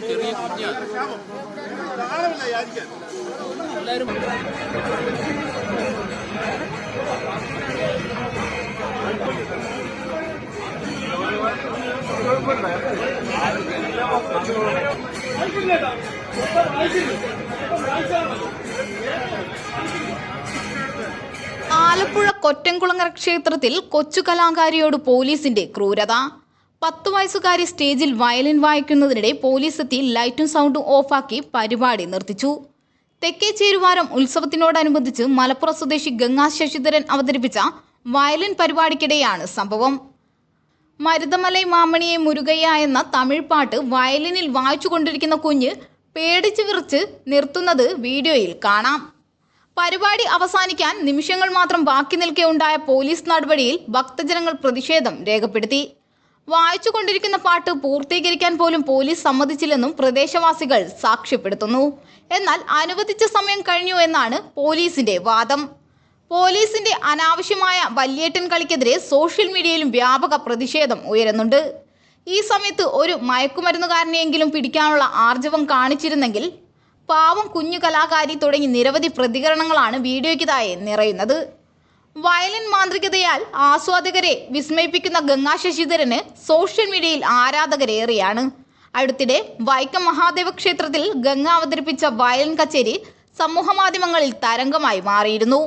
ചെറിയ കുഞ്ഞാണ് എല്ലാവരും ആലപ്പുഴ കൊറ്റൻകുളങ്ങര ക്ഷേത്രത്തിൽ കൊച്ചു കലാകാരിയോട് പോലീസിന്റെ ക്രൂരത. പത്തു വയസ്സുകാരി സ്റ്റേജിൽ വയലിൻ വായിക്കുന്നതിനിടെ പോലീസ് എത്തി ലൈറ്റും സൗണ്ടും ഓഫാക്കി പരിപാടി നിർത്തിച്ചു. തെക്കേ ചേരുവാരം ഉത്സവത്തിനോടനുബന്ധിച്ച് മലപ്പുറം സ്വദേശി ഗംഗാ ശശിധരൻ അവതരിപ്പിച്ച വയലിൻ പരിപാടിക്കിടെയാണ് സംഭവം. മരുതമലൈ മാമണിയെ മുരുകയ്യ എന്ന തമിഴ് പാട്ട് വയലിനിൽ വായിച്ചുകൊണ്ടിരിക്കുന്ന കുഞ്ഞ് പേടിച്ചു വിറച്ച് നിർത്തുന്നത് വീഡിയോയിൽ കാണാം. പരിപാടി അവസാനിക്കാൻ നിമിഷങ്ങൾ മാത്രം ബാക്കി നിൽക്കെ ഉണ്ടായ പോലീസ് നടപടിയിൽ ഭക്തജനങ്ങൾ പ്രതിഷേധം രേഖപ്പെടുത്തി. വായിച്ചുകൊണ്ടിരിക്കുന്ന പാട്ട് പൂർത്തീകരിക്കാൻ പോലും പോലീസ് സമ്മതിച്ചില്ലെന്നും പ്രദേശവാസികൾ സാക്ഷ്യപ്പെടുത്തുന്നു. എന്നാൽ അനുവദിച്ച സമയം കഴിഞ്ഞു എന്നാണ് പോലീസിന്റെ വാദം. പോലീസിന്റെ അനാവശ്യമായ വല്യേട്ടൻ കളിക്കെതിരെ സോഷ്യൽ മീഡിയയിലും വ്യാപക പ്രതിഷേധം ഉയരുന്നുണ്ട്. ഈ സമയത്ത് ഒരു മയക്കുമരുന്നുകാരനെയെങ്കിലും പിടിക്കാനുള്ള ആർജവം കാണിച്ചിരുന്നെങ്കിൽ പാവം കുഞ്ഞു കലാകാരി തുടങ്ങി നിരവധി പ്രതികരണങ്ങളാണ് വീഡിയോയ്ക്കിതായി നിറയുന്നത്. വയലിൻ മാന്ത്രികതയാൽ ആസ്വാദകരെ വിസ്മയിപ്പിക്കുന്ന ഗംഗാ ശശിധരന് സോഷ്യൽ മീഡിയയിൽ ആരാധകരേറെയാണ്. അടുത്തിടെ വൈക്കം മഹാദേവ ക്ഷേത്രത്തിൽ ഗംഗ അവതരിപ്പിച്ച വയലിൻ കച്ചേരി സമൂഹമാധ്യമങ്ങളിൽ തരംഗമായി മാറിയിരുന്നു.